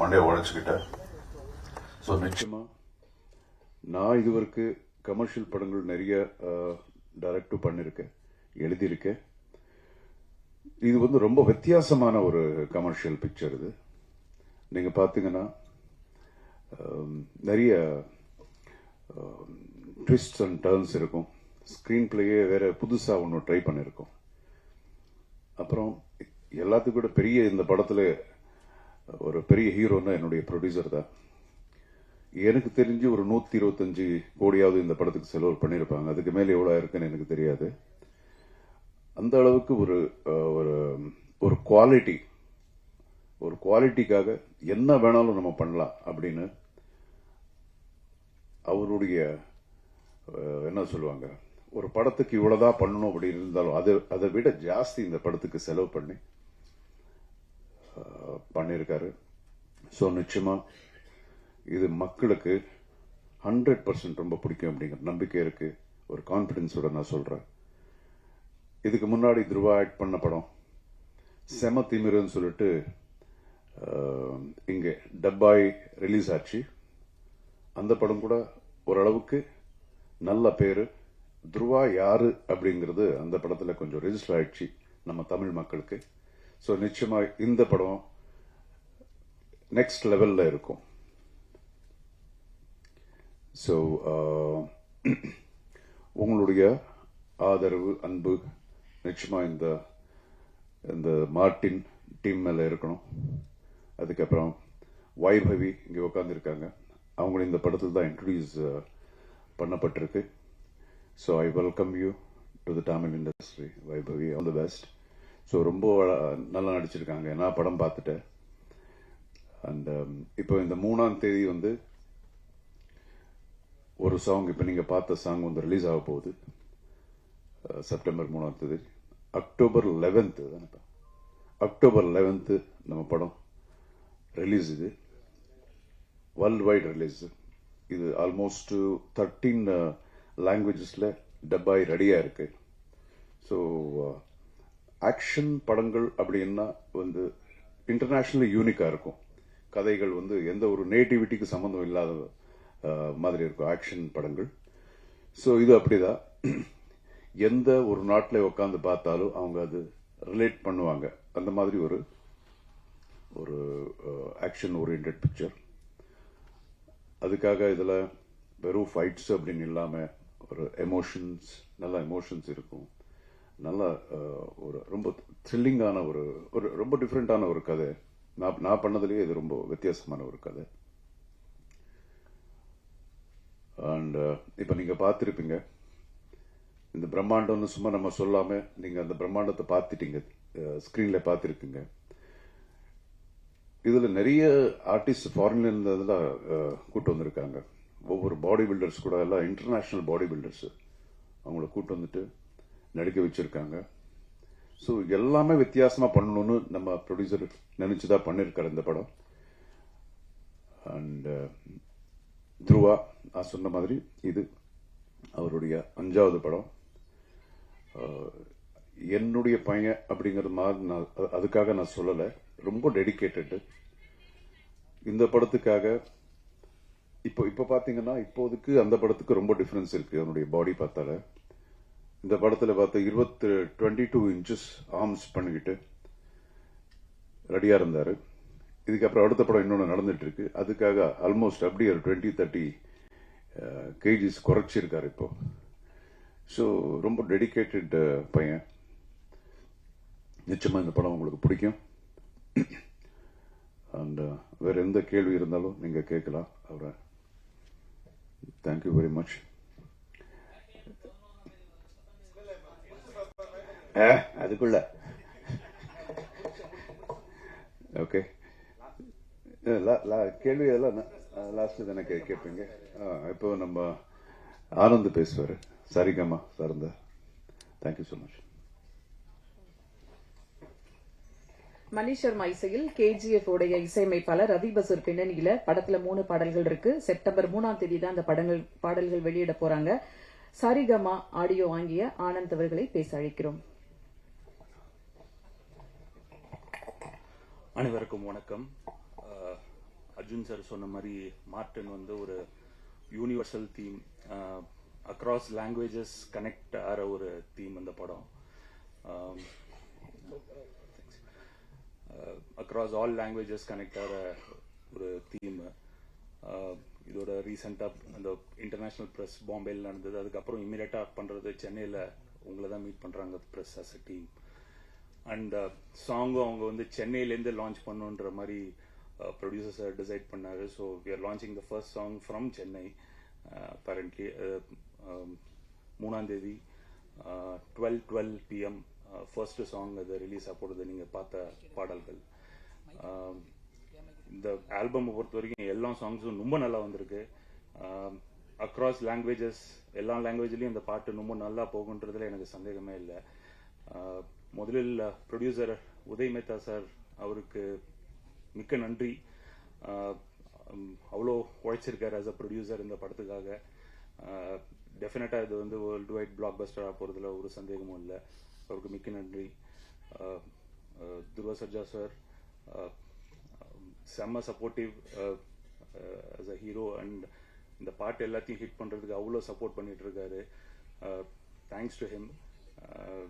மண்டையை உழைச்சிக்கிட்டேன் ஸோ நிச்சயமா நான் இதுவரைக்கு கமர்ஷியல் படங்கள் நிறைய டைரக்டும் பண்ணியிருக்கேன் எழுதியிருக்கேன். இது வந்து ரொம்ப வித்தியாசமான ஒரு கமர்ஷியல் பிக்சர் இது. நீங்கள் பார்த்தீங்கன்னா நிறைய ட்விஸ்ட் அண்ட் டர்ன்ஸ் இருக்கும். ஸ்க்ரீன் பிளேயே வேற புதுசாக ஒன்று ட்ரை பண்ணியிருக்கோம் அப்புறம் எல்லாத்துக்கும் கூட பெரிய இந்த படத்துல ஒரு பெரிய ஹீரோன்னா என்னுடைய ப்ரொடியூசர் தான். எனக்கு தெரிஞ்சு ஒரு நூத்தி இருபத்தஞ்சு கோடியாவது இந்த படத்துக்கு செலவு பண்ணியிருப்பாங்க. அதுக்கு மேல எவ்வளவு இருக்குன்னு எனக்கு தெரியாது. அந்த அளவுக்கு ஒரு ஒரு ஒரு குவாலிட்டி ஒரு குவாலிட்டிக்காக என்ன வேணாலும் நம்ம பண்ணலாம் அப்படின்னு அவருடைய என்ன சொல்லுவாங்க ஒரு படத்துக்கு இவ்வளவுதான் பண்ணணும் அப்படின்னு இருந்தாலும் அதை அதை விட ஜாஸ்தி இந்த படத்துக்கு செலவு பண்ணி பண்ணியிருக்காரு. ஸோ நிச்சயமா இது மக்களுக்கு ஹண்ட்ரட் பர்சன்ட் ரொம்ப பிடிக்கும் அப்படிங்கிற நம்பிக்கை இருக்கு. ஒரு கான்ஃபிடென்ஸோட நான் சொல்றேன். இதுக்கு முன்னாடி துருவா ஆக்ட் பண்ண படம் செம திமிருன்னு சொல்லிட்டு இங்கே டப்பாய் ரிலீஸ் ஆச்சு. அந்த படம் கூட ஓரளவுக்கு நல்ல பேரு. துருவா யாரு அப்படிங்கிறது அந்த படத்தில் கொஞ்சம் ரெஜிஸ்டர் ஆயிடுச்சு நம்ம தமிழ் மக்களுக்கு. ஸோ நிச்சயமா இந்த படம் நெக்ஸ்ட் லெவல்ல இருக்கும். ஸோ uh, உங்களுடைய ஆதரவு அன்பு நிச்சயமா இந்த இந்த மார்டின் டீம் மேல இருக்கணும். அதுக்கப்புறம் வைபவி இங்க உட்காந்துருக்காங்க அவங்களும் இந்த படத்தில் தான் இன்ட்ரடியூஸ் uh, பண்ணப்பட்டிருக்கு. So I welcome you to the Tamil industry Vaibhavi all the best so ரொம்ப நல்லா நடிச்சிருக்காங்க. நான் படம் பார்த்துட்டேன். அண்ட் um, இப்போ இந்த மூணாம் தேதி வந்து ஒரு சாங் இப்போ நீங்கள் பார்த்த சாங் வந்து ரிலீஸ் ஆக போகுது. Uh, செப்டம்பர் மூணாம் தேதி. அக்டோபர் லெவன்த்து தானே அக்டோபர் லெவன்த்து நம்ம படம் ரிலீஸ் இது. வேர்ல்டு வைட் ரிலீஸ் இது ஆல்மோஸ்ட் தேர்ட்டீன் லாங்குவேஜஸில் டப்பாய் ரெடியாக இருக்குது ஸோ ஆக்ஷன் படங்கள் அப்படின்னா வந்து இன்டர்நேஷனலி யூனிக்காக இருக்கும். கதைகள் வந்து எந்த ஒரு நேட்டிவிட்டிக்கு சம்மந்தம் இல்லாத மாதிரி இருக்கும் ஆக்ஷன் படங்கள். ஸோ இது அப்படிதான் எந்த ஒரு நாட்டில் உட்காந்து பார்த்தாலும் அவங்க அது ரிலேட் பண்ணுவாங்க. அந்த மாதிரி ஒரு ஒரு ஆக்ஷன் ஓரியன்ட் பிக்சர் அதுக்காக இதில் வெறும் ஃபைட்ஸ் அப்படின்னு இல்லாமல் ஒரு எமோஷன்ஸ் நல்ல எமோஷன்ஸ் இருக்கும். நல்ல ஒரு ரொம்ப த்ரில்லிங்கான ஒரு ஒரு ரொம்ப டிஃப்ரெண்டான ஒரு கதை. நான் நான் பண்ணதுலேயே இது ரொம்ப வித்தியாசமான ஒரு கதை. அண்ட் இப்போ நீங்கள் பார்த்துருப்பீங்க. இந்த பிரம்மாண்டம்னு சும்மா நம்ம சொல்லாமல் நீங்கள் அந்த பிரம்மாண்டத்தை பார்த்துட்டீங்க. ஸ்க்ரீனில் பார்த்துருப்பீங்க. இதில் நிறைய ஆர்டிஸ்ட் ஃபாரின்லேருந்து இருந்ததெல்லாம் கூட்டு வந்திருக்காங்க. ஒவ்வொரு பாடி பில்டர்ஸ் கூட எல்லாம் இன்டர்நேஷ்னல் பாடி பில்டர்ஸு அவங்கள கூட்டு வந்துட்டு நடிக்க வச்சிருக்காங்க. ஸோ எல்லாமே வித்தியாசமாக பண்ணணும்னு நம்ம ப்ரொடியூசர் நினைச்சுதான் பண்ணியிருக்காரு இந்த படம். அண்ட் துருவா நான் சொன்ன மாதிரி இது அவருடைய அஞ்சாவது படம். என்னுடைய பையன் அப்படிங்கிறது மாதிரி நான் அதுக்காக நான் சொல்லலை. ரொம்ப டெடிக்கேட்டடு இந்த படத்துக்காக இப்போ இப்போ பார்த்தீங்கன்னா இப்போதைக்கு அந்த படத்துக்கு ரொம்ப டிஃப்ரென்ஸ் இருக்கு அவனுடைய பாடி பார்த்தால. இந்த படத்தில் பார்த்த இருபத்தி டுவெண்ட்டி டூ இன்ச்சஸ் ஆர்ம்ஸ் பண்ணிக்கிட்டு ரெடியாக இருந்தார். இதுக்கப்புறம் அடுத்த படம் இன்னொன்று நடந்துட்டு இருக்கு அதுக்காக ஆல்மோஸ்ட் அப்படியே ஒரு டுவெண்ட்டி தேர்ட்டி கேஜிஸ் குறைச்சிருக்காரு இப்போ. ஸோ ரொம்ப டெடிகேட்டட் பையன். நிச்சயமாக இந்த படம் உங்களுக்கு பிடிக்கும். அண்ட் வேற எந்த கேள்வி இருந்தாலும் நீங்கள் கேட்கலாம். அவரை. தேங்க்யூ வெரி மச் அதுக்குள்ள. ஓகே கேள்வி எல்லாம் லாஸ்ட்ல தானே கேட்பீங்க இப்போ நம்ம ஆனந்த் பேசுவார். சரிகமா சார்ந்த. Thank you so much Mani Sharma இசையில் கேஜிஎஃப் உடைய இசையமைப்பாளர் ரவி பசூர் பின்னணியில படத்துல மூணு பாடல்கள் இருக்கு. செப்டம்பர் மூணாம் தேதி தான் அந்த படங்கள் பாடல்கள் வெளியிட போறாங்க. சரிகமா ஆடியோ வாங்கிய ஆனந்த் அவர்களை பேச அழைக்கிறோம். அனைவருக்கும் வணக்கம். அர்ஜுன் சார் சொன்ன மாதிரி மார்டன் வந்து ஒரு universal theme across languages connect ஆகிற ஒரு தீம் இந்த படம். அக்ராஸ் ஆல் லாங்குவேஜஸ் கனெக்ட் ஆகிற ஒரு தீம் இதோட ரீசெண்டாக அந்த இன்டர்நேஷ்னல் ப்ரெஸ் பாம்பேயில் நடந்தது. அதுக்கப்புறம் இமீடியட்டாக பண்ணுறது சென்னையில் உங்களை தான் மீட் பண்ணுறாங்க press as a team and சாங்கும் uh, அவங்க வந்து சென்னையிலேருந்து லான்ச் பண்ணுன்ற மாதிரி uh, ப்ரொடியூசர்ஸ் டிசைட் பண்ணாரு. So we are launching the first song from Chennai apparently மூணாம் தேதி twelve twelve PM first song அது ரிலீஸ் ஆகப்படுது நீங்கள் பார்த்த பாடல்கள். Um, இந்த ஆல்பமை பொறுத்த வரைக்கும் எல்லா சாங்ஸும் ரொம்ப நல்லா வந்திருக்கு. Um, அக்ராஸ் லாங்குவேஜஸ் எல்லா லாங்குவேஜ்லேயும் இந்த பாட்டு ரொம்ப நல்லா போகுன்றதுல எனக்கு சந்தேகமே இல்லை. Uh, முதலில் ப்ரொடியூசர் உதய் மேத்தா சார் அவருக்கு மிக்க நன்றி. அவ்வளோ உழைச்சிருக்கார் ஆஸ் அ ப்ரொடியூசர் இந்த படத்துக்காக. டெஃபினட்டாக இது வந்து வேர்ல்டு வைட் பிளாக் பஸ்டராக போகிறதுல ஒரு சந்தேகமும் இல்லை. அவருக்கு மிக்க நன்றி. துருவா சர்ஜா சார் செம்ம supportive as a hero and இந்த பாட்டு எல்லாத்தையும் ஹிட் பண்ணுறதுக்கு அவ்வளோ சப்போர்ட் பண்ணிட்டு இருக்காரு. தேங்க்ஸ் டு ஹிம்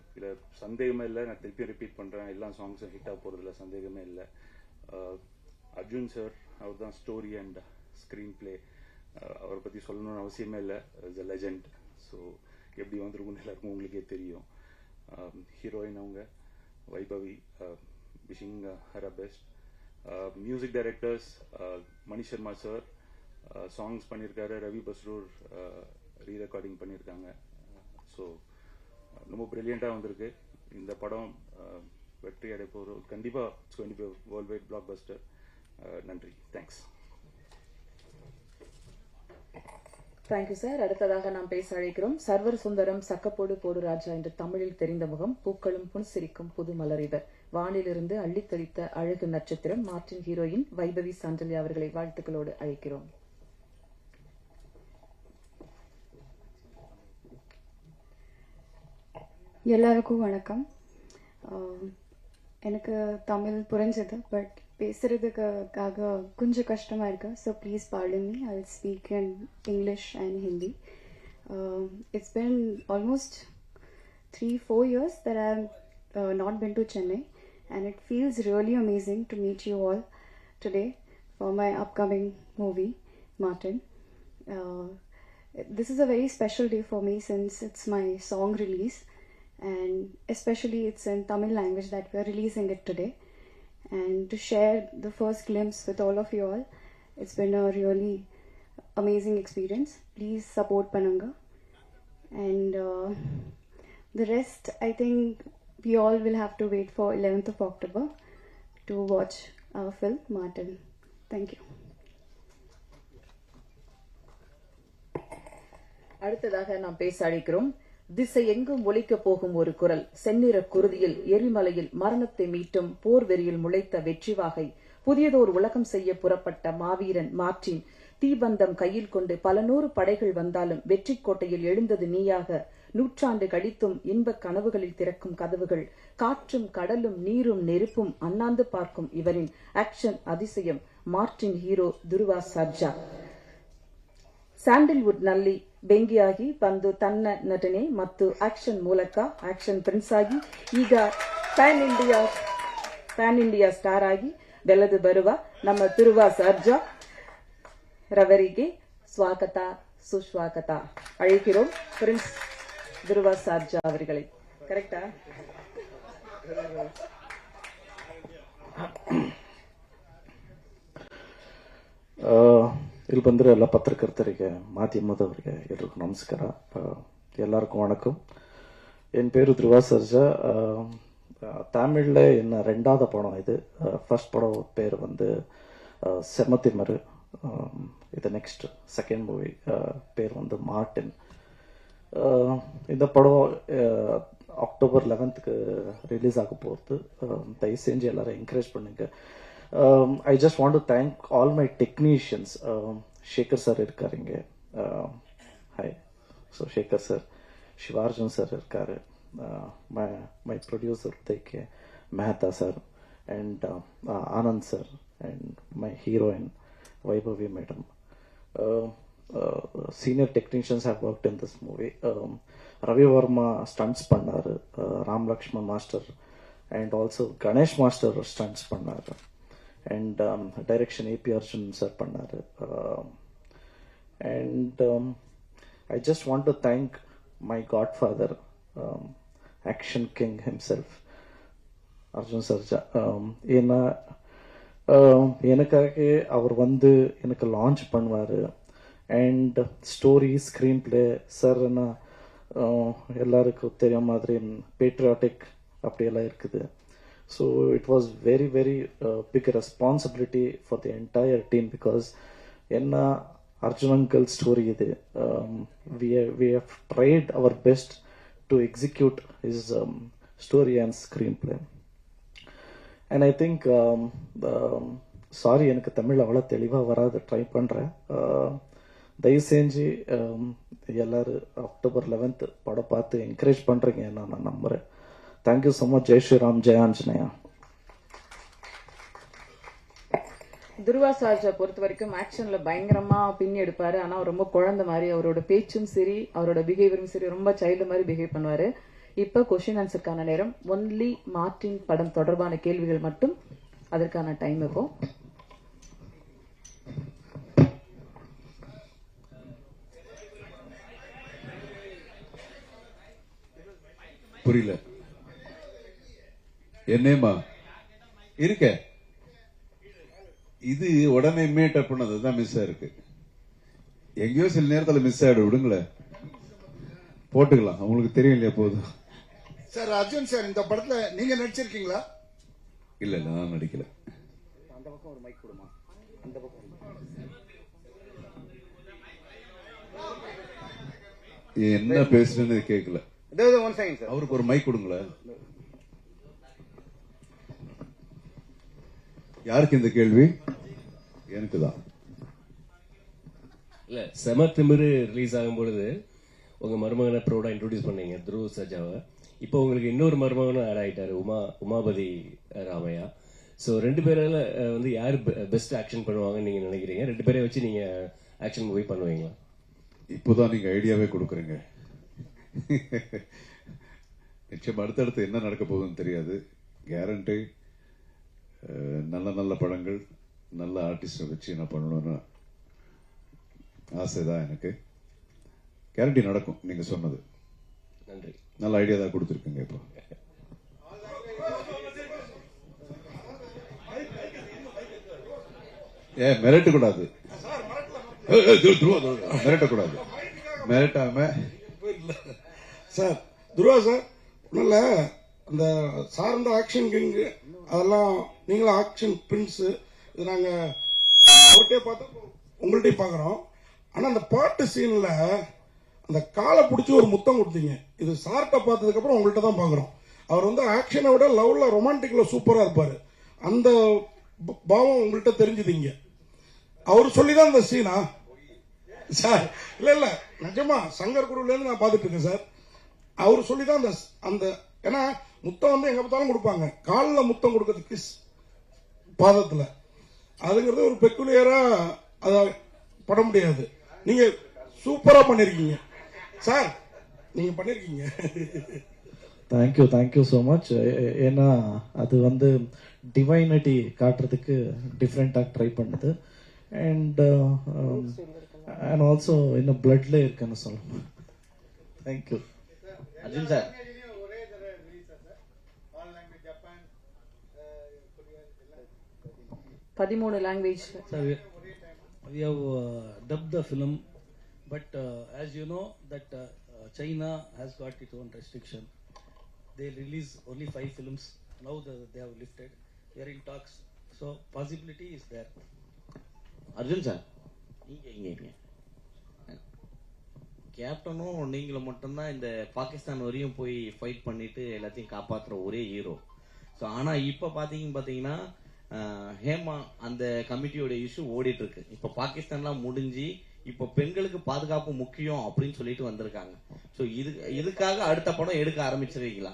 இதில் சந்தேகமே இல்லை. நான் திருப்பியும் ரிப்பீட் பண்ணுறேன் எல்லா சாங்ஸும் ஹிட் ஆக போகிறதுல சந்தேகமே இல்லை. அர்ஜுன் சார் அவர் தான் ஸ்டோரி அண்ட் ஸ்க்ரீன் பிளே அவரை பற்றி சொல்லணும்னு அவசியமே இல்லை. இஸ் அ லெஜண்ட் ஸோ எப்படி வந்திருக்கும்னு எல்லாருக்கும் உங்களுக்கே தெரியும். ஹீரோயின் அவங்க Vaibhavi wishing a best music directors Mani Sharma sir songs பண்ணியிருக்காரு. ரவி பஸ்ரூர் ரீ ரெக்கார்டிங் பண்ணியிருக்காங்க. ஸோ ரொம்ப பிரில்லியண்டாக வந்திருக்கு. இந்த படம் வெற்றி அடைய போகிறோம் கண்டிப்பாக it's going be world wide blockbuster நன்றி. தேங்க்ஸ் தேங்க்யூ சார் அடுத்ததாக நாம் பேச அழைக்கிறோம். சர்வர் சுந்தரம் சக்கப்போடு போடு ராஜா என்று தமிழில் தெரிந்த முகம் பூக்களும் புன்சிரிக்கும் புது மலரிவர். வானிலிருந்து அள்ளித்தளித்த அழகு நட்சத்திரம் மார்டின் ஹீரோயின் வைபவி சாண்டல்யா அவர்களை வாழ்த்துக்களோடு அழைக்கிறோம். எல்லாருக்கும் வணக்கம் ஆம், எனக்கு தமிழ் புரிஞ்சது பட் பேசுறதுக்காக கொஞ்சம் கஷ்டமா இருக்கு so please pardon me I speak in English and Hindi it's been almost three four years that I have uh, not been to Chennai, and it feels really amazing to meet you all today for my upcoming movie, Martin. Uh, this is a very special day for me since it's my song release, and especially it's in Tamil language that we're releasing it today. And to share the first glimpse with all of you all, it's been a really amazing experience. Please support Pananga. And uh, the rest, I think we all will have to wait for 11th of October to watch our film, Martin. Thank you. அடுத்ததாக நாம் பேச அழைக்கிறோம் திசை எங்கும் ஒலிக்கப் போகும் ஒரு குரல். செந்நிற குருதியில் எரிமலையில் மரணத்தை மீட்டும் போர் வெறியில் முளைத்த வெற்றிவாகை புதியதோர் உலகம் செய்ய புறப்பட்ட மாவீரன் மார்டின் தீபந்தம் கையில் கொண்டு பல நூறு படைகள் வந்தாலும் வெற்றி கோட்டையில் எழுந்தது நீயாக. நூற்றாண்டு கழித்தும் இன்பக் கனவுகளில் திறக்கும் கதவுகள். காற்றும் கடலும் நீரும் நெருப்பும் அண்ணாந்து பார்க்கும் இவரின் ஆக்ஷன் அதிசயம். மார்டின் ஹீரோ துருவா சர்ஜா ಸ್ಯಾಂಡಲ್ವುಡ್ನಲ್ಲಿ ಬೆಂಗಿಯಾಗಿ ಬಂದು ತನ್ನ ನಟನೆ ಮತ್ತು ಆಕ್ಷನ್ ಮೂಲಕ ಆಕ್ಷನ್ ಪ್ರಿನ್ಸ್ ಆಗಿ ಈಗ pan India pan India star ಆಗಿ ಬೆಳೆದು ಬರುವ ನಮ್ಮ ತಿರುವ ಸರ್ಜಾ ರವರಿಗೆ ಸ್ವಾಗತ, ಸುಸ್ವಾಗತ. ಅಳಿಕಿರೋ ಪ್ರಿನ್ಸ್ ಧ್ರುವ ಸರ್ಜಾ ಅವರುಗಳಿಗೆ. ಕರೆಕ್ಟಾ? ಆ ಇಲ್ಲಿ ಬಂದಿರೋ ಎಲ್ಲ ಪತ್ರಕರ್ತರಿಗೆ ಮಾಧ್ಯಮದವರಿಗೆ ಎಲ್ರಿಗೂ ನಮಸ್ಕಾರ ಆ, எல்லாருக்கும் வணக்கம் என் பேரு துருவா சர்ஜா ஆ, ஆ, தமிழ்ல என்ன ரெண்டாவது படம் இது ஃபர்ஸ்ட் படம் பேர் வந்து ஆ, செமத்திமரு ஆ, இது நெக்ஸ்ட் செகண்ட் மூவி பேர் வந்து மார்டின் ஆ, இந்த படம் ஆ, அக்டோபர் லெவன்த்துக்கு ரிலீஸ் ஆக போகுது ஆ, தயவு செஞ்சு எல்லாரும் என்கரேஜ் பண்ணுங்க I just want to thank all my technicians Shekar sir இருக்காருங்க hi so Shekar sir Shivarjun sir இருக்காரு my my producer Uday K Mehta sir and Anand sir and my heroine Vaibhavi madam. Uh, uh, senior technicians have worked in this movie. Um, Ravi Varma stunts பண்ணாரு uh, Ram Lakshman master and also Ganesh master stunts பண்ணாரு and direction AP Arjun sir பண்ணார். பண்ணாரு I just want to thank my godfather action king himself Arjun Sarja ஏன்னா um, எனக்காக அவர் வந்து எனக்கு launch பண்ணுவார். And story screenplay sir என்ன எல்லாருக்கும் தெரிய மாதிரி பேட்ரியாட்டிக் அப்படியெல்லாம் இருக்குது. So it was very very big responsibility for the entire team because என்ன அர்ஜுன் அங்கிள் ஸ்டோரி இது we we have tried our best to execute is story and screenplay and I think sorry எனக்கு தமிழ் அவ்வளோ தெளிவாக வராது try பண்ணுறேன் uh, தயவு செஞ்சு எல்லோரும் அக்டோபர் லெவன்த் படம் பார்த்து என்கரேஜ் பண்ணுறீங்க நான் நான் நம்புகிறேன் thank you so much Jai Shriram Jai Anjaneya Dhruva சார்ஜை பொறுத்த வரைக்கும் ஆக்ஷன்ல பயங்கரமா பின்னி எடுப்பாரு. ஆனா அவர் ரொம்ப குழந்தை மாதிரி அவரோட பேச்சும் சரி அவரோட பிஹேவியரும் சரி ரொம்ப சைல்டு மாதிரி பிஹேவ் பண்ணுவாரு. இப்ப கொஸ்டின் ஆன்சருக்கான நேரம். ஒன்லி மார்டின் படம் தொடர்பான கேள்விகள் மட்டும். அதற்கான டைம் இப்போ. புரியல. என்னேமா இருக்க. இது உடனே இமேட் பண்ணது தான் மிஸ் ஆயிருக்கு எங்கேயோ சில நேரத்துல மிஸ் ஆயிடும் விடுங்களேன். போட்டுக்கலாம் அவங்களுக்கு தெரியும் இல்லையா போதும். சார் அர்ஜுன் சார் இந்த படத்துல நீங்க நடிச்சிருக்கீங்களா? இல்ல இல்ல நான் நடிக்கல. என்ன பேசுறேன்னு கேட்கல ஒன் செகண்ட் சார் அவருக்கு ஒரு மைக் கொடுங்களேன். யாருக்கு இந்த கேள்வி? எனக்கு தான். இல்ல. செம திமிரு ரிலீஸ் ஆகும் பொழுது உங்க மருமகனை ப்ரோடா இன்ட்ரோடியூஸ் பண்ணீங்க துருவ சஜாவை. இப்போ உங்களுக்கு இன்னொரு மருமகனும் ஆட் ஆயிட்டாரு உமா உமாபதி ராமையா. சோ ரெண்டு பேரால வந்து யார் பெஸ்ட் ஆக்ஷன் பண்ணுவாங்கன்னு நீங்க நினைக்கிறீங்க? ரெண்டு பேரையும் வச்சு நீங்க ஆக்ஷன் மூவி பண்ணுவீங்களா? இப்போதான் நீங்க ஐடியாவே கொடுக்குறீங்க. நிச்சயம் அடுத்தடுத்து என்ன நடக்க போகுதுன்னு தெரியாது. கேரண்டி நல்ல நல்ல படங்கள் நல்ல ஆர்டிஸ்டை வச்சு நான் பண்ணணும்னு ஆசைதான் எனக்கு. கேரண்டி நடக்கும் நீங்க சொன்னது. நன்றி. நல்ல ஐடியா தான் கொடுத்துருக்கீங்க இப்போ. ஏ மிரட்ட கூடாது மிரட்ட கூடாது மிரட்டாம சார் துருவா சார் ஒன்றும் அந்த சார்ந்த ஆக்ஷன் கிங் அதெல்லாம் நீங்களும் ஆக்ஷன் பிரின்ஸ் இது நாங்கள் அவர்கிட்டயே பார்த்தா உங்கள்கிட்டயும் பார்க்குறோம். ஆனால் அந்த பாட்டு சீனில் அந்த காலை பிடிச்சி ஒரு முத்தம் கொடுத்தீங்க. இது சார்ட்டை பார்த்ததுக்கப்புறம் உங்கள்கிட்ட தான் பார்க்குறோம். அவர் வந்து ஆக்ஷனை விட லவ்ல ரொமான்டிக்ல சூப்பராக இருப்பார். அந்த பாவம் உங்கள்கிட்ட தெரிஞ்சுதீங்க அவர் சொல்லி தான் அந்த சீனா சார் இல்லை இல்லை நிஜமா சங்கர் குருவிலேருந்து நான் பார்த்துட்டு இருக்கேன் சார். அவர் சொல்லி தான் அந்த அந்த ஏன்னா முத்தம் வந்து எங்க பார்த்தாலும் கொடுப்பாங்க. காலில் முத்தம் கொடுக்கறது கிஸ் பாதத்துல. அதுங்கிறது ஒரு பெக்குலியரா அத பட முடியாது. நீங்க சூப்பரா பண்ணிருக்கீங்க. சார் நீங்க பண்ணிருக்கீங்க. தேங்க்யூ தேங்க்யூ ஸோ மச் ஏன்னா அது வந்து டிவைனிட்டி காட்டுறதுக்கு டிஃப்ரெண்ட்டாக ட்ரை பண்ணுது. அண்ட் அண்ட் ஆல்சோ இன்னும் பிளட்ல இருக்குன்னு சொல்லணும். தேங்க்யூ அர்ஜுன் சார் பதிமூணு language Sir, we, we have uh, dubbed the film, but uh, as you know that uh, uh, China has got its own restriction. They release only five films. Now the, they have lifted. We are in talks, so possibility is there. Arjun sir இங்க இங்க இங்க கேப்டனும் நீங்களும் மட்டும்தான் இந்த பாகிஸ்தான் வரையும் போய் fight பண்ணிட்டு எல்லாத்தையும் காப்பாத்துற ஒரே ஹீரோ ஸோ ஆனா இப்ப பாத்தீங்க பாத்தீங்கன்னா அஹ், ஹேமா அந்த கமிட்டியோட இஷ்யூ ஓடிட்டு இருக்கு இப்ப பாகிஸ்தான்லாம் முடிஞ்சு இப்ப பெண்களுக்கு பாதுகாப்பு முக்கியம் அப்படின்னு சொல்லிட்டு வந்திருக்காங்க. ஸோ இது இதுக்காக அடுத்த படம் எடுக்க ஆரம்பிச்சிருக்கீங்களா?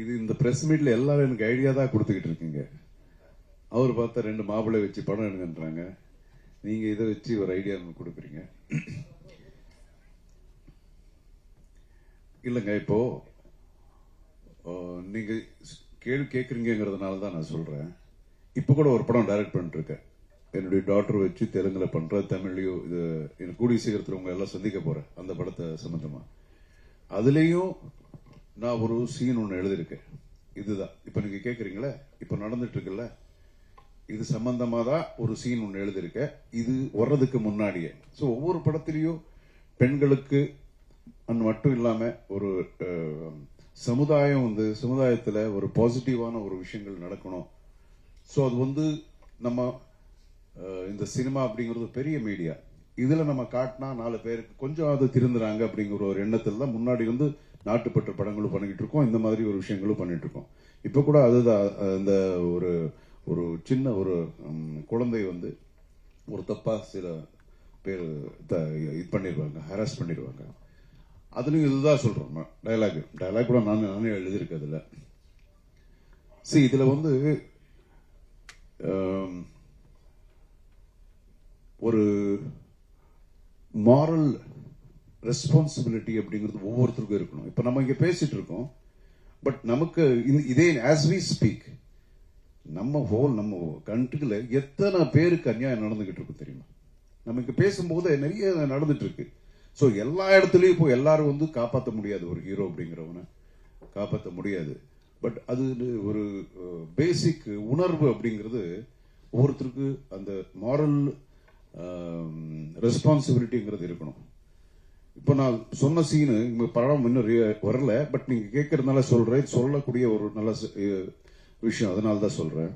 இது இந்த பிரஸ் மீட்ல எல்லாரும் எனக்கு ஐடியா தான் கொடுத்துக்கிட்டு இருக்கீங்க. அவர் பார்த்தா ரெண்டு மாப்பிள்ளை வச்சு படம் எடுங்கன்றாங்க. நீங்க இதை வச்சு ஒரு ஐடியா கொடுக்குறீங்க. இல்லைங்க இப்போ நீங்கள் நீங்க கேள்வி கேட்குறீங்கிறதுனால தான் நான் சொல்கிறேன் இப்போ கூட ஒரு படம் டைரக்ட் பண்ணிட்டு இருக்கேன் என்னுடைய டாக்டர் வச்சு தெலுங்கில் பண்ணுற தமிழ்லயும் இது எனக்கு கூடிய சீக்கிரத்தில் உங்க எல்லாம் சந்திக்க போகிறேன் அந்த படத்தை சம்மந்தமாக அதுலேயும் நான் ஒரு சீன் ஒன்று எழுதியிருக்கேன். இதுதான். இப்போ நீங்கள் கேட்குறீங்களே? இப்போ நடந்துட்டு இருக்குல்ல இது சம்பந்தமாக தான் ஒரு சீன் ஒன்று எழுதியிருக்கேன். இது வர்றதுக்கு முன்னாடியே. ஸோ ஒவ்வொரு படத்துலேயும் பெண்களுக்கு அன் மட்டும் இல்லாமல் ஒரு சமுதாயம் வந்து சமுதாயத்தில் ஒரு பாசிட்டிவான ஒரு விஷயங்கள் நடக்கணும். ஸோ அது வந்து நம்ம இந்த சினிமா அப்படிங்கிறது பெரிய மீடியா இதில் நம்ம காட்டினா நாலு பேருக்கு கொஞ்சம் அது திருந்துறாங்க அப்படிங்கிற ஒரு எண்ணத்தில் தான் முன்னாடி வந்து நாட்டுப்பற்று படங்களும் பண்ணிக்கிட்டு இருக்கோம். இந்த மாதிரி ஒரு விஷயங்களும் பண்ணிட்டு இருக்கோம். இப்போ கூட அதுதான் இந்த ஒரு ஒரு சின்ன ஒரு குழந்தை வந்து ஒரு தப்பா சில பேர் த- இது பண்ணிடுவாங்க ஹராஸ் பண்ணிடுவாங்க அதுலயும் இதுதான் சொல்றோம். டயலாக் டயலாக் கூட நான் நானே எழுதியிருக்கேன் அதுல சி இதுல வந்து ஒரு மாரல் ரெஸ்பான்சிபிலிட்டி அப்படிங்கிறது ஒவ்வொருத்தருக்கும் இருக்கணும். இப்போ நம்ம இங்கே பேசிட்டு இருக்கோம். பட் நமக்கு இதே ஆஸ் வி ஸ்பீக் நம்ம ஹோல் நம்ம கண்ட்ரில எத்தனை பேருக்கு அநியாயம் நடந்துகிட்டு இருக்கு தெரியுமா? நம்ம இங்கே பேசும்போது நிறைய நடந்துட்டு இருக்கு. ஸோ எல்லா இடத்துலையும் இப்போ எல்லாரும் வந்து காப்பாற்ற முடியாது. ஒரு ஹீரோ அப்படிங்கிறவனை காப்பாற்ற முடியாது. பட் அது ஒரு பேசிக் உணர்வு அப்படிங்கிறது ஒவ்வொருத்தருக்கு அந்த மாரல் ரெஸ்பான்சிபிலிட்டிங்கிறது இருக்கணும். இப்போ நான் சொன்ன சீனு இங்க படம் இன்னும் வரல. பட் நீங்க கேட்கறதுனால சொல்றேன். சொல்லக்கூடிய ஒரு நல்ல விஷயம். அதனால தான் சொல்றேன்.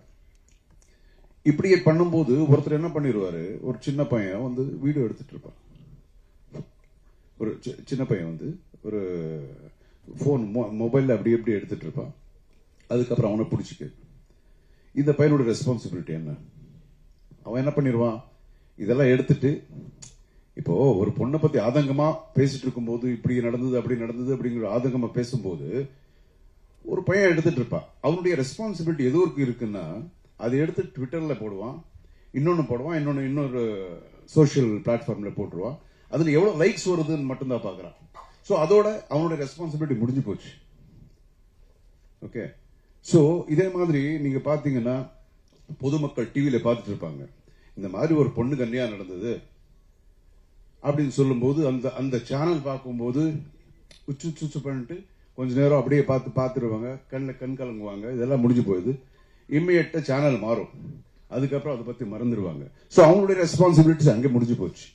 இப்படியே பண்ணும்போது ஒருத்தர் என்ன பண்ணிடுவாரு ஒரு சின்ன பையன் வந்து வீடியோ எடுத்துட்டு இருப்பான். ஒரு சி- சின்ன பையன் வந்து ஒரு ஃபோன் மொபைலில் அப்படி எப்படி எடுத்துட்டு இருப்பான். அதுக்கப்புறம் அவனை பிடிச்சிக்க. இந்த பையனோட ரெஸ்பான்சிபிலிட்டி என்ன? அவன் என்ன பண்ணிடுவான் இதெல்லாம் எடுத்துட்டு இப்போ ஒரு பொண்ணை பத்தி ஆதங்கமா பேசிட்டு இருக்கும்போது இப்படி நடந்தது அப்படி நடந்தது அப்படிங்கிற ஆதங்கமா பேசும்போது ஒரு பையன் எடுத்துட்டு இருப்பான். அவனுடைய ரெஸ்பான்சிபிலிட்டி எதுவும் இருக்குன்னா அதை எடுத்து ட்விட்டர்ல போடுவான் இன்னொன்னு போடுவான் இன்னொன்னு இன்னொரு சோஷியல் பிளாட்ஃபார்ம்ல போட்டுருவான். அதுல எவ்வளவு லைக்ஸ் வருதுன்னு மட்டும்தான் பாக்குறான் சோ அதோட அவனுடைய ரெஸ்பான்சிபிலிட்டி முடிஞ்சு போச்சு. ஓகே சோ இதே மாதிரி நீங்க பாத்தீங்கன்னா பொதுமக்கள் டிவியில பார்த்துட்டு இருப்பாங்க. இந்த மாதிரி ஒரு பொண்ணு அந்நியா நடந்தது அப்படின்னு சொல்லும்போது அந்த அந்த சேனல் பார்க்கும்போது உச்சு உச்சு பண்ணிட்டு கொஞ்ச நேரம் அப்படியே பார்த்து பார்த்துருவாங்க கண்ணில் கண் கலங்குவாங்க. இதெல்லாம் முடிஞ்சு போயிடுது. இம்மிடியட்டா சேனல் மாறும். அதுக்கப்புறம் அதை பத்தி மறந்துடுவாங்க ஸோ அவங்களுடைய ரெஸ்பான்சிபிலிட்டிஸ் அங்கே முடிஞ்சு போச்சு.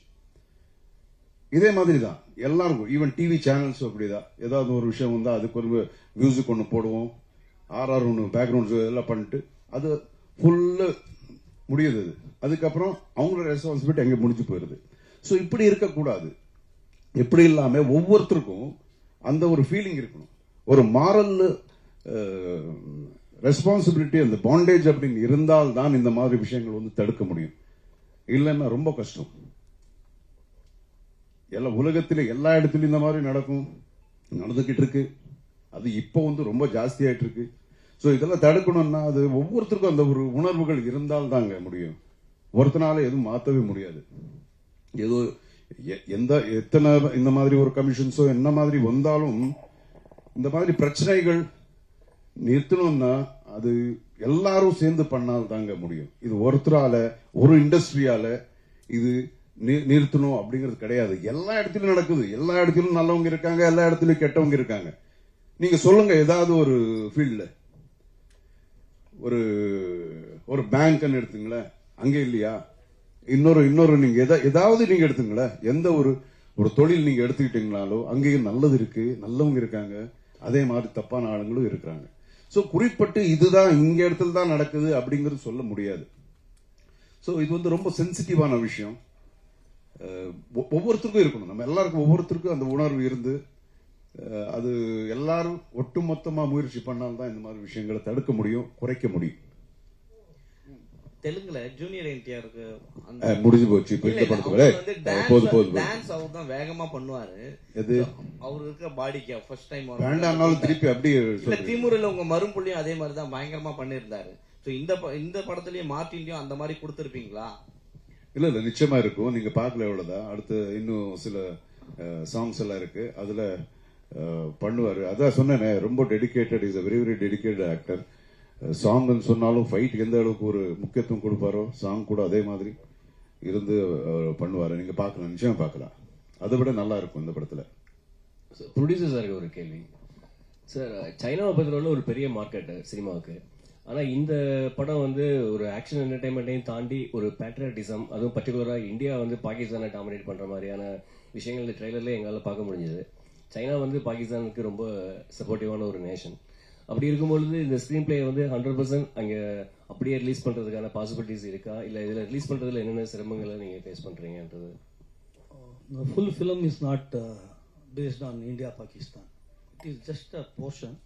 இதே மாதிரி தான் எல்லாருக்கும் ஈவன் டிவி சேனல்ஸும் அப்படிதான். ஏதாவது ஒரு விஷயம் வந்தால் அதுக்கு ஒரு மியூசிக் ஒன்று போடுவோம். ஆர்ஆர் ஒன்று பேக்ரவுண்ட்ஸ் இதெல்லாம் பண்ணிட்டு அது ஃபுல்லு முடியுது அது. அதுக்கப்புறம் அவங்களோட ரெஸ்பான்சிபிலிட்டி அங்கே முடிஞ்சு போயிருது. ஸோ இப்படி இருக்கக்கூடாது. எப்படி இல்லாமல் ஒவ்வொருத்தருக்கும் அந்த ஒரு ஃபீலிங் இருக்கணும். ஒரு மாரல் ரெஸ்பான்சிபிலிட்டி அந்த பாண்டேஜ் அப்படின்னு இருந்தால் தான் இந்த மாதிரி விஷயங்கள் வந்து தடுக்க முடியும். இல்லைன்னா ரொம்ப கஷ்டம். எல்லா உலகத்தில எல்லா இடத்துலயும் இந்த மாதிரி நடக்கும் நடந்துகிட்டு இருக்கு. அது இப்போ வந்து ரொம்ப ஜாஸ்தி ஆயிட்டு இருக்கு. சோ இதெல்லாம் தடுக்கணும்னா அது ஒவ்வொருத்தருக்கும் அந்த ஒரு உணர்வுகள் இருந்தால் தாங்க முடியும். ஒருத்தனால எதுவும் மாத்தவே முடியாது. ஏதோ எ- எந்த எத்தனை இந்த மாதிரி ஒரு கமிஷன்ஸோ என்ன மாதிரி வந்தாலும் இந்த மாதிரி பிரச்சனைகள் நிறுத்தணும்னா அது எல்லாரும் சேர்ந்து பண்ணால் தாங்க முடியும். இது ஒருத்தரால ஒரு இண்டஸ்ட்ரியால இது நிறுத்தணும் அப்படிங்கிறது கிடையாது. எல்லா இடத்திலும் நடக்குது. எல்லா இடத்துலயும் நல்லவங்க இருக்காங்க எல்லா இடத்துலயும் கெட்டவங்க இருக்காங்க. நீங்க சொல்லுங்க ஏதாவது ஒரு ஃபீல்ட்ல ஒரு ஒரு பேங்க்னு எடுத்துங்களேன். அங்க இல்லையா? இன்னொரு இன்னொரு நீங்க எதா- ஏதாவது நீங்க எடுத்துங்களேன். எந்த ஒரு ஒரு தொழில் நீங்க எடுத்துக்கிட்டீங்கனாலோ அங்கேயும் நல்லது இருக்கு நல்லவங்க இருக்காங்க. அதே மாதிரி தப்பான ஆளுங்களும் இருக்கிறாங்க. ஸோ குறிப்பிட்டு இதுதான் இங்க இடத்துல தான் நடக்குது அப்படிங்கிறது சொல்ல முடியாது. ஸோ இது வந்து ரொம்ப சென்சிட்டிவான விஷயம். ஒவ்வொருத்தருக்கும் இருக்கணும். நம்ம எல்லாருக்கும் ஒவ்வொருத்தருக்கும் அந்த உணர்வு இருந்து அது எல்லாரும் ஒட்டுமொத்தமா முயற்சி பண்ணால்தான் இந்த மாதிரி விஷயங்களை தடுக்க முடியும் குறைக்க முடியும். தெலுங்குல ஜூனியர் என்டிஆருக்கு முடிஞ்சு போச்சு. போதும் போதும். டான்ஸ் அவர் தான் வேகமா பண்ணுவாரு. எது? அவர் இருக்க பாடிக்கு ஃபர்ஸ்ட் டைம் வேண்டாம்னாலும் திருப்பி அப்படியே இல்ல. திமுறில உங்க மரும்புள்ளியும் அதே மாதிரி தான் பயங்கரமா பண்ணியிருந்தாரு. ஸோ இந்த இந்த படத்துலயும் மார்ட்டின்லயும் அந்த மாதிரி கொடுத்துருப்பீங்களா? இல்ல இல்ல நிச்சயமா இருக்கும். நீங்க பார்க்கல எவ்வளவுதான் அடுத்து இன்னும் சில சாங்ஸ் எல்லாம் இருக்கு. அதுல பண்ணுவாரு. அதான் சொன்னேனே ரொம்ப dedicated is a very very dedicated actor சாங்னு சொன்னாலும் ஃபைட் எந்த அளவுக்கு ஒரு முக்கியத்துவம் கொடுப்பாரோ சாங் கூட அதே மாதிரி இருந்து பண்ணுவாரு. நீங்க பார்க்கலாம் நிச்சயம் பார்க்கலாம். அதை விட நல்லா இருக்கும் இந்த படத்துல. ப்ரொடியூசர் சாருக்கு ஒரு கேள்வி. சார் சைனாவை பொறுத்தவரை ஒரு பெரிய மார்க்கெட் சினிமாவுக்கு. ஆனா இந்த படம் வந்து ஒரு ஆக்ஷன் என்டர்டைன்மெண்ட்டையும் தாண்டி ஒரு பேட்ரியாட்டிசம் அதுவும் பர்டிகுலரா இந்தியா வந்து பாகிஸ்தானை டாமினேட் பண்ற மாதிரியான விஷயங்கள் இந்த ட்ரெய்லர்ல எங்களால் பார்க்க முடிஞ்சது. சைனா வந்து பாகிஸ்தானுக்கு ரொம்ப சப்போர்ட்டிவான ஒரு நேஷன் அப்படி இருக்கும்பொழுது இந்த ஸ்கிரீன் பிளே வந்து ஹண்ட்ரட் பர்சன்ட் அங்க அப்படியே ரிலீஸ் பண்றதுக்கான பாசிபிலிட்டிஸ் இருக்கா? இல்ல இதுல ரிலீஸ் பண்றதுல என்னென்ன சிரமங்களை நீங்க face பண்றீங்கன்றது? Full film is not based on India Pakistan it is just a portion.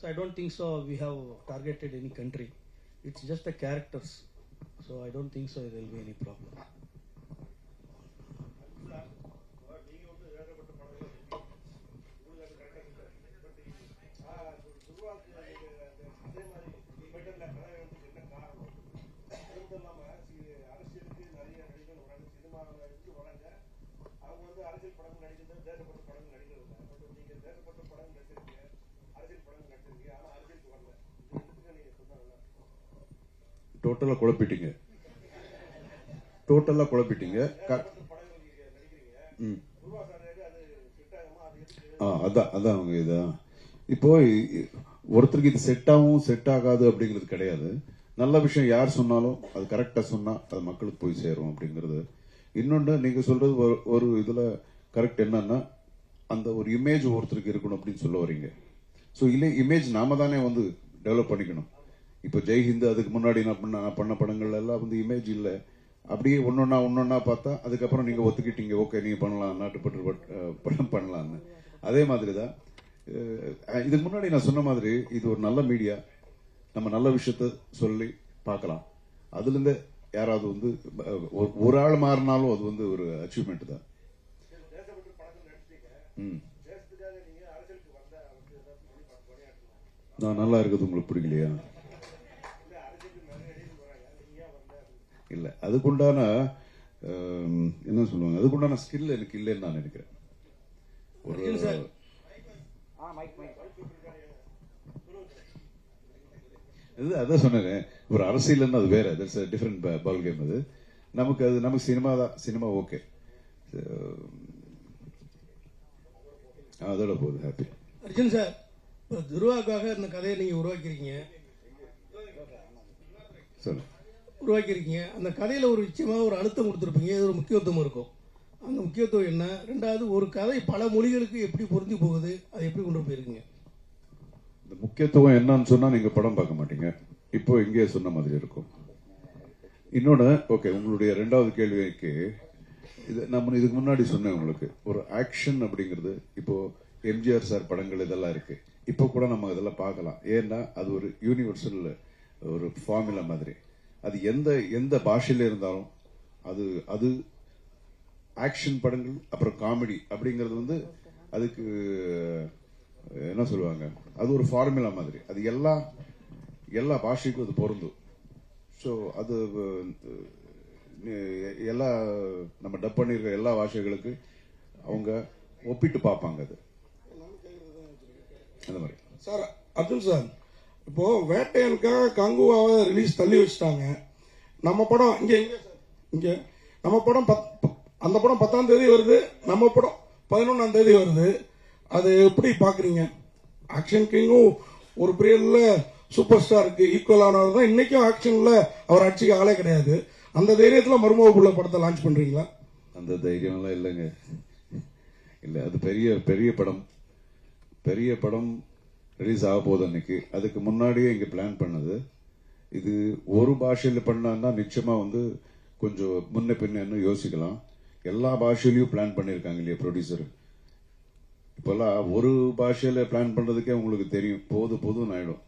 So I don't think so. We have targeted any country. It's just the characters. So I don't think so. There will be any problem. டோட்டலா குழப்பிட்டீங்க. டோட்டலா குழப்பிட்டீங்க. க- ம். ஆ அதான் அதான் அவங்க இதான் இப்போ ஒருத்தருக்கு இது செட் ஆகும் செட் ஆகாது அப்படிங்கிறது கிடையாது. நல்ல விஷயம் யார் சொன்னாலும் அது கரெக்டா சொன்னா அது மக்களுக்கு போய் சேரும் அப்படிங்கிறது. இன்னொன்று நீங்க சொல்றது ஒரு- ஒரு இதுல கரெக்ட் என்னன்னா அந்த ஒரு இமேஜ் ஒருத்தருக்கு இருக்கணும் அப்படின்னு சொல்ல வரீங்க ஸோ இல்லை இமேஜ் நாம தானே வந்து டெவலப் பண்ணிக்கணும். இப்போ ஜெய்ஹிந்த் அதுக்கு முன்னாடி நான் பண்ண நான் பண்ண படங்கள் எல்லாம் வந்து இமேஜ் இல்லை. அப்படியே ஒன்னொன்னா ஒன்னொன்னா பார்த்தா அதுக்கப்புறம் நீங்க ஒத்துக்கிட்டீங்க. ஓகே நீங்க பண்ணலாம். நாட்டுப்பற்று படம் பண்ணலாம்னு. அதே மாதிரி தான் இதுக்கு முன்னாடி நான் சொன்ன மாதிரி இது ஒரு நல்ல மீடியா நம்ம நல்ல விஷயத்த சொல்லி பார்க்கலாம். அதுல இருந்து யாராவது வந்து ஒரு- ஒரு ஆள் மாறினாலும் அது வந்து ஒரு அச்சீவ்மெண்ட் தான். ம். நான் நல்லா இருக்குது உங்களுக்கு பிடிக்கலையா இல்ல. அதுக்குண்டான என்ன சொல்லுவாங்க? அதுக்குண்டான ஸ்கில் எனக்கு இல்லைன்னு நான் நினைக்கிறேன். ஒரு இது அதான் சொன்னேன். ஒரு அரசியல்னு அது வேற. தட்ஸ் டிஃபரெண்ட் பால் கேம் அது. நமக்கு அது நமக்கு சினிமா தான். சினிமா ஓகே அதோட போகுது ஹாப்பி அர்ஜுன் சார் துருவாக்காக இந்த கதையை நீங்க உருவாக்கியிருக்கீங்க சொல்லு உருவாக்கியிருக்கீங்க. அந்த கதையில் ஒரு நிச்சயமாக ஒரு அழுத்தம் கொடுத்துருப்பீங்க. இது ஒரு முக்கியத்துவம் இருக்கும். அந்த முக்கியத்துவம் என்ன? ரெண்டாவது ஒரு கதை பல மொழிகளுக்கு எப்படி பொருந்தி போகுது? அதை எப்படி கொண்டு போயிருக்கீங்க? இந்த முக்கியத்துவம் என்னன்னு சொன்னால் நீங்கள் படம் பார்க்க மாட்டீங்க. இப்போ இங்கே சொன்ன மாதிரி இருக்கும். இன்னொன்று ஓகே உங்களுடைய ரெண்டாவது கேள்விக்கு இது நம்ம இதுக்கு முன்னாடி சொன்னேன் உங்களுக்கு. ஒரு ஆக்ஷன் அப்படிங்கிறது இப்போ எம்ஜிஆர் சார் படங்கள் இதெல்லாம் இருக்கு. இப்போ கூட நம்ம இதெல்லாம் பார்க்கலாம். ஏன்னா அது ஒரு யூனிவர்சல் ஒரு ஃபார்முலா மாதிரி. அது எந்த எந்த பாஷையில் இருந்தாலும் அது அது ஆக்ஷன் படங்கள் அப்புறம் காமெடி அப்படிங்கிறது வந்து அதுக்கு என்ன சொல்லுவாங்க? அது ஒரு ஃபார்முலா மாதிரி. அது எல்லா எல்லா பாஷைக்கும் அது பொருந்தும். ஸோ அது எல்லா நம்ம டப் பண்ணியிருக்க எல்லா பாஷைகளுக்கு அவங்க ஒப்பிட்டு பார்ப்பாங்க அது. அந்த மாதிரி. சார் அப்துல் சார் இப்போ வேட்டையனுக்காக கங்குவாவை ரிலீஸ் தள்ளி வச்சுட்டாங்க. நம்ம படம் இங்க இங்க நம்ம படம் பத்- ப- அந்த படம் பத்தாம் தேதி வருது. நம்ம படம் பதினொன்றாம் தேதி வருது. அது எப்படி பாக்குறீங்க? ஆக்ஷன் கிங்கும் ஒரு பீரியட்ல சூப்பர் ஸ்டாருக்கு ஈக்குவலானவர் தான். இன்னைக்கும் ஆக்ஷன்ல அவர் அடிச்சுக்க ஆளே கிடையாது. அந்த தைரியத்துல மருமகப்புள்ள படத்தை லான்ச் பண்றீங்களா? அந்த தைரியம்லாம் இல்லைங்க. இல்ல அது பெரிய பெரிய படம். பெரிய படம் ரிலீஸ் ஆக போகுது அன்னைக்கு. அதுக்கு முன்னாடியே இங்க பிளான் பண்ணது. இது ஒரு பாஷையில பண்ணான்னா நிச்சயமா வந்து கொஞ்சம் முன்ன பின்னன்னு யோசிக்கலாம். எல்லா பாஷையிலயும் பிளான் பண்ணிருக்காங்க இல்லையா ப்ரொடியூசர் இப்பெல்லாம் ஒரு பாஷையில பிளான் பண்றதுக்கே உங்களுக்கு தெரியும். போது போதும் ஆயிடும்.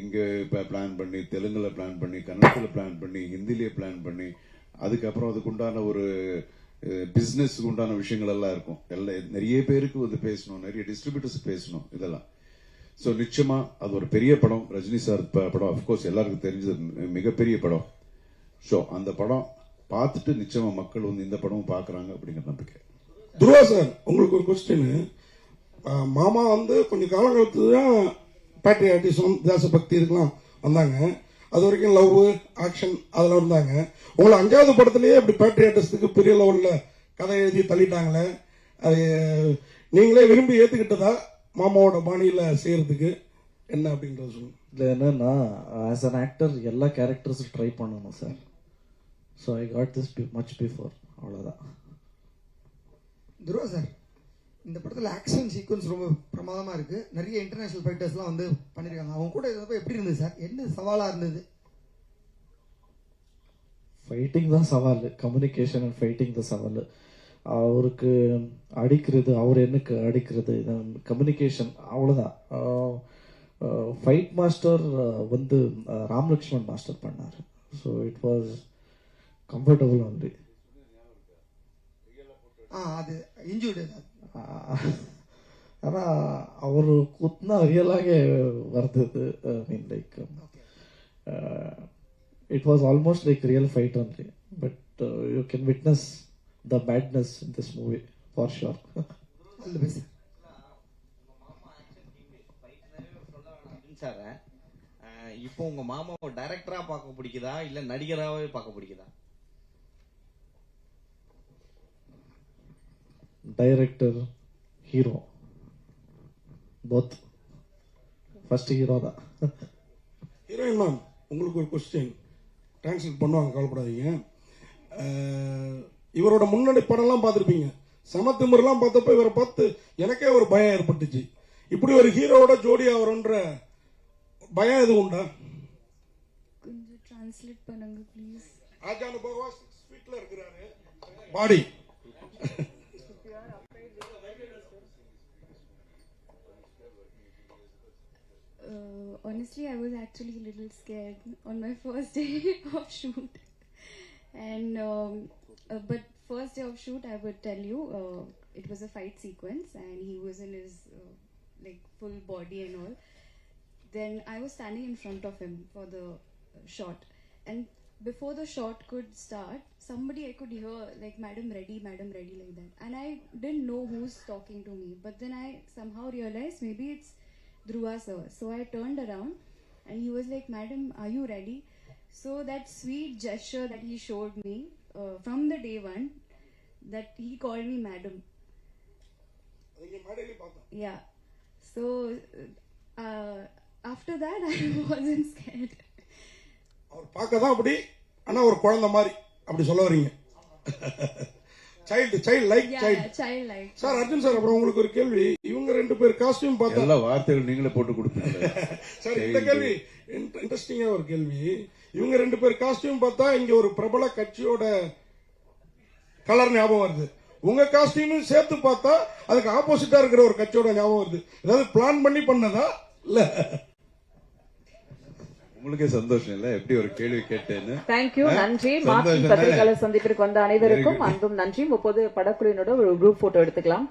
இங்க இப்ப பிளான் பண்ணி தெலுங்குல பிளான் பண்ணி கன்னடத்துல பிளான் பண்ணி ஹிந்திலேயே பிளான் பண்ணி அதுக்கப்புறம் அதுக்குண்டான ஒரு பிசினஸ் உண்டான விஷயங்கள் எல்லாம் இருக்கும். எல்லாம் நிறைய பேருக்கு வந்து பேசணும் நிறைய டிஸ்ட்ரிபியூட்டர்ஸ் பேசணும் இதெல்லாம். ஸோ நிச்சயமா அது ஒரு பெரிய படம். ரஜினி சார் படம் அஃப்கோர்ஸ் எல்லாருக்கும் தெரிஞ்சது. மிகப்பெரிய படம். ஸோ அந்த படம் பார்த்துட்டு நிச்சயமா மக்கள் வந்து இந்த படமும் பார்க்குறாங்க அப்படிங்கிற நம்பிக்கை. துருவா சார் உங்களுக்கு ஒரு கொஸ்டின் மாமா வந்து கொஞ்சம் காலங்களுக்கு தான் பேட்ரியாட்டிசம் தேசபக்தி இதுக்கெல்லாம் வந்தாங்க. அது வரைக்கும் லவ் ஆக்ஷன் அதெல்லாம் இருந்தாங்க. உங்களை அஞ்சாவது படத்திலேயே அப்படி பேட்ரியாட்டிசத்துக்கு பெரிய லெவலில் கதை எழுதி தள்ளிட்டாங்களே. அது நீங்களே விரும்பி ஏத்துக்கிட்டதா? மாமாவோட பாணியில செய்யறதுக்கு என்ன அப்படின்றத சொல்லுங்க இதில் என்னன்னா ஆஸ் அன் ஆக்டர் எல்லா கேரக்டர்ஸும் ட்ரை பண்ணணும் sir so I got this much before அவ்வளோதான் துருவா சார் இந்த படத்தில் ஆக்ஷன் சீக்வன்ஸ் ரொம்ப பிரமாதமாக இருக்கு. நிறைய இன்டர்நேஷனல் ஃபைட்டர்ஸ்லாம் வந்து பண்ணியிருக்காங்க அவங்க கூட இருந்தப்போ எப்படி இருந்தது சார் என்ன சவாலாக இருந்தது? ஃபைட்டிங் தான் சவால். கம்யூனிகேஷன் அண்ட் ஃபைட்டிங் தான் சவால். அவருக்கு அடிக்கிறது அவர் எனக்கு அடிக்கிறது கம்யூனிகேஷன் அவ்வளோதான் ஃபைட் மாஸ்டர் வந்து ராம்லக்ஷ்மன் மாஸ்டர் பண்ணார். So it was comfortable only அது இன்ஜூர்டு ஆனால் அவர் குத்துனா ரியலாக வருது I mean like it was almost like real fight only but you can witness the madness in this movie for sure. இப்போ உங்க மாமாவை டைரக்டரா பார்க்க பிடிக்குதா? இல்ல நடிகராகவே பார்க்க பிடிக்குதா? Director hero both first hero தான். ஹீரோயின் மேம் உங்களுக்கு ஒரு கொஸ்டின் டிரான்ஸ்லேட் பண்ணுவாங்க கவலைப்படாதீங்க. இவரோட முன்னாடி படம்லாம் பார்த்துருப்பீங்க. சமத்திமுறைலாம் பார்த்தப்ப இவரை பார்த்து எனக்கே ஒரு பயம் ஏற்பட்டுச்சு. இப்படி ஒரு ஹீரோவோட ஜோடி ஆகிறோன்ற பயம் எதுவும் உண்டா? கொஞ்சம் டிரான்ஸ்லேட் பண்ணுங்க ப்ளீஸ் ஆஜானுபாவா சிக்ஸ் ஃபீட்ல இருக்கிறாரு. பாடி. Uh, honestly, I was actually a little scared on my first day of shoot. And um, uh, but first day of shoot, I would tell you, uh, it was a fight sequence, and he was in his uh, like full body and all. Then I was standing in front of him for the uh, shot, and before the shot could start, somebody I could hear like "Madam ready, Madam ready" like that, and I didn't know who's talking to me. But then I somehow realized maybe it's Dhruva sir. So I turned around and he was like, Madam, are you ready? So that sweet gesture that he showed me uh, from the day one, that he called me Madam. Yeah. So uh, after that, I wasn't scared. அவர் பார்க்க தான் அப்படி ஆனா ஒரு குழந்தை மாதிரி அப்படி சொல்ல வரீங்க child child like child yeah, childlike. Sir Arjun sir அப்புறம் உங்களுக்கு ஒரு கேள்வி இவங்க ரெண்டு பேர் காஸ்டியூம் பார்த்தா எல்லா வார்த்தைகள் நீங்களே போட்டு கொடுப்பீங்க சார் இந்த கேள்வி இன்ட்ரெஸ்டிங்கா ஒரு கேள்வி இவங்க ரெண்டு பேர் காஸ்டியூம் பார்த்தா இங்க ஒரு பிரபல கட்சியோட கலர் ஞாபகம் வருது. உங்க காஸ்டியூமும் சேர்த்து பார்த்தா அதுக்கு ஆப்போசிட்டா இருக்கிற ஒரு கட்சியோட ஞாபகம் வருது. ஏதாவது பிளான் பண்ணி பண்ணதா? இல்ல. உங்களுக்கே சந்தோஷம் இல்ல? எப்படி ஒரு கேள்வி கேட்டேன்னு? தேங்க்யூ? நன்றி. தானே? பத்திரிகையாளர் சந்திப்பிற்கு வந்த அனைவருக்கும். அன்பும் நன்றியும். இப்போது படக்குழுவினோட ஒரு குரூப் போட்டோ எடுத்துக்கலாம்.